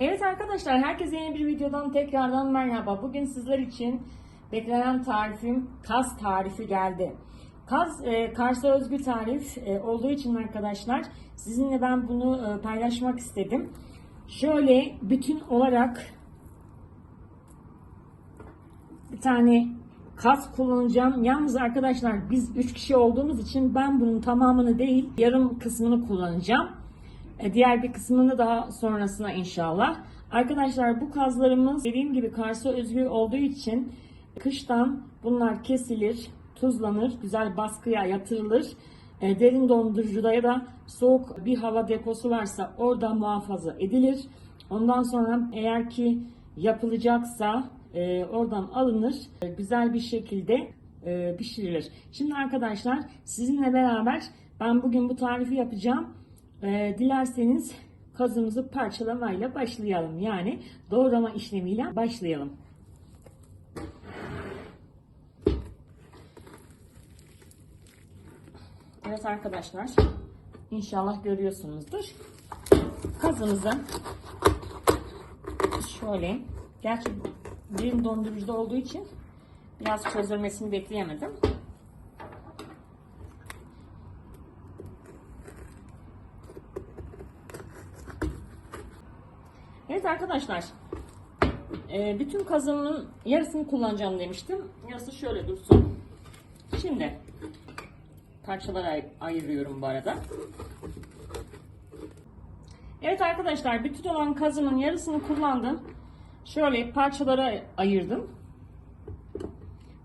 Evet arkadaşlar herkese yeni bir videodan tekrardan merhaba. Bugün sizler için beklenen tarifim kaz tarifi geldi. Kaz e, Kars'a özgü tarif e, olduğu için arkadaşlar sizinle ben bunu e, paylaşmak istedim. Şöyle bütün olarak bir tane kas kullanacağım. Yalnız arkadaşlar biz 3 kişi olduğumuz için ben bunun tamamını değil yarım kısmını kullanacağım. E, Diğer bir kısmını daha sonrasına inşallah. Arkadaşlar bu kazlarımız dediğim gibi Kars'a özgü olduğu için kıştan bunlar kesilir, tuzlanır, güzel baskıya yatırılır. E, Derin dondurucuda ya da soğuk bir hava deposu varsa orada muhafaza edilir. Ondan sonra eğer ki yapılacaksa e, oradan alınır, güzel bir şekilde pişirilir. Şimdi arkadaşlar sizinle beraber ben bugün bu tarifi yapacağım. E, dilerseniz kazımızı parçalamayla başlayalım. Yani doğrama işlemiyle başlayalım. Evet arkadaşlar inşallah görüyorsunuzdur. Kazımızı şöyle gerçi derin dondurucuda olduğu için biraz çözülmesini bekleyemedim. Evet arkadaşlar e, bütün kazanımın yarısını kullanacağım demiştim. Yarısı şöyle dursun. Şimdi parçalara ay- ayırıyorum bu arada. Evet arkadaşlar bütün olan kazımın yarısını kullandım. Şöyle parçalara ayırdım.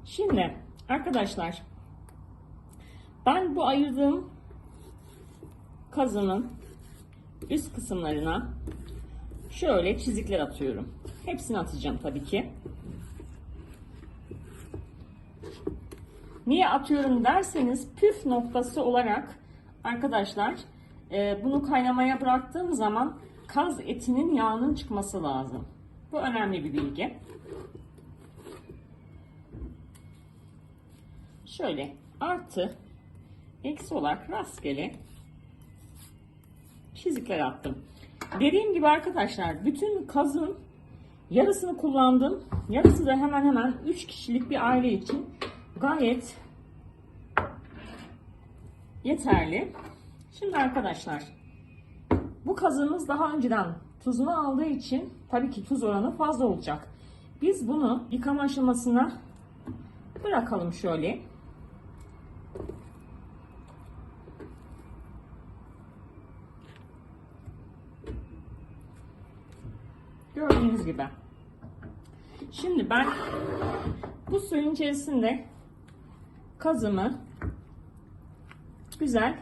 Şimdi arkadaşlar ben bu ayırdığım kazının üst kısımlarına şöyle çizikler atıyorum. Hepsini atacağım tabii ki. Niye atıyorum derseniz püf noktası olarak arkadaşlar e, bunu kaynamaya bıraktığım zaman kaz etinin yağının çıkması lazım. Bu önemli bir bilgi. Şöyle artı eksi olarak rastgele çizikler attım. Dediğim gibi arkadaşlar bütün kazın yarısını kullandım. Yarısı da hemen hemen 3 kişilik bir aile için gayet yeterli. Şimdi arkadaşlar bu kazımız daha önceden tuzunu aldığı için tabii ki tuz oranı fazla olacak. Biz bunu yıkama aşamasına bırakalım şöyle. Gördüğünüz gibi. Şimdi ben bu suyun içerisinde kazımı güzel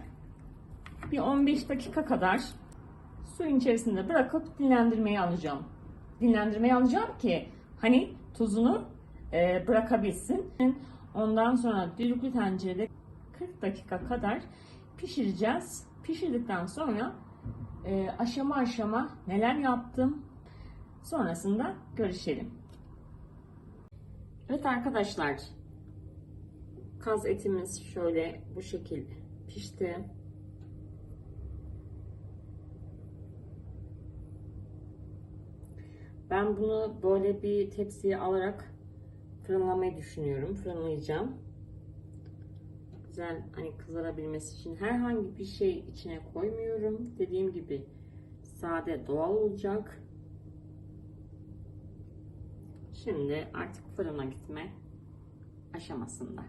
bir 15 dakika kadar suyun içerisinde bırakıp dinlendirmeye alacağım. Dinlendirmeye alacağım ki hani tuzunu e, bırakabilsin. Ondan sonra düdüklü tencerede 40 dakika kadar pişireceğiz. Pişirdikten sonra e, aşama aşama neler yaptım sonrasında görüşelim. Evet arkadaşlar kaz etimiz şöyle bu şekil pişti. Ben bunu böyle bir tepsiye alarak fırınlamayı düşünüyorum. Fırınlayacağım. Güzel hani kızarabilmesi için herhangi bir şey içine koymuyorum. Dediğim gibi sade doğal olacak. Şimdi artık fırına gitme aşamasında.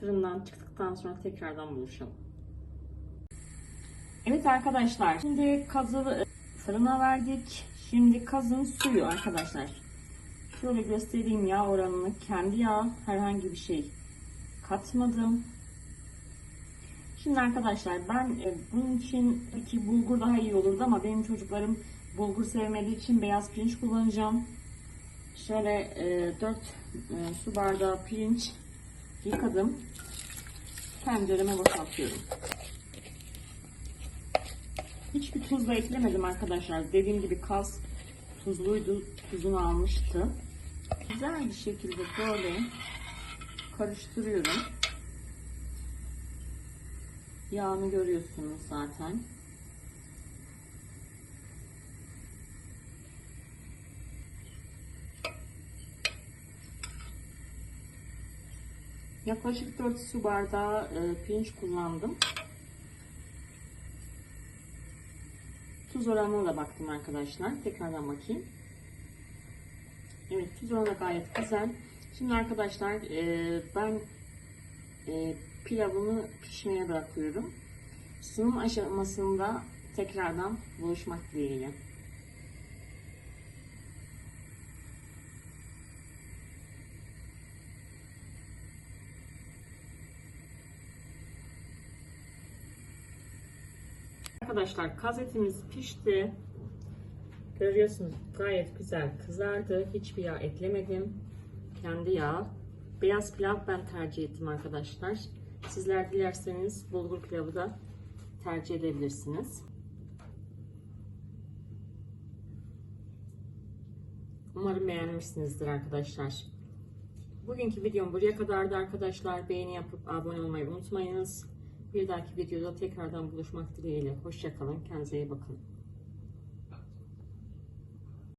Fırından çıktıktan sonra tekrardan buluşalım. Evet arkadaşlar şimdi kazı fırına verdik. Şimdi kazın suyu arkadaşlar. Şöyle göstereyim yağ oranını. Kendi yağ herhangi bir şey katmadım. Şimdi arkadaşlar ben e, bunun için iki bulgur daha iyi olurdu ama benim çocuklarım bulgur sevmediği için beyaz pirinç kullanacağım. Şöyle e, 4 e, su bardağı pirinç yıkadım. Tencereme boşaltıyorum. Hiçbir tuz da eklemedim arkadaşlar. Dediğim gibi kaz tuzluydu. Tuzunu almıştı. Güzel bir şekilde böyle karıştırıyorum. Yağını görüyorsunuz zaten. Yaklaşık 4 su bardağı e, pirinç kullandım. Tuz oranına da baktım arkadaşlar. Tekrardan bakayım. Evet tuz oranı gayet güzel. Şimdi arkadaşlar e, ben e, pilavımı pişmeye bırakıyorum. Sunum aşamasında tekrardan buluşmak dileğiyle. Arkadaşlar kaz etimiz pişti. Görüyorsunuz gayet güzel kızardı. Hiçbir yağ eklemedim. Kendi yağ. Beyaz pilav ben tercih ettim arkadaşlar. Sizler dilerseniz bulgur pilavı da tercih edebilirsiniz. Umarım beğenmişsinizdir arkadaşlar. Bugünkü videom buraya kadardı arkadaşlar. Beğeni yapıp abone olmayı unutmayınız. Bir dahaki videoda tekrardan buluşmak dileğiyle. Hoşçakalın. Kendinize iyi bakın.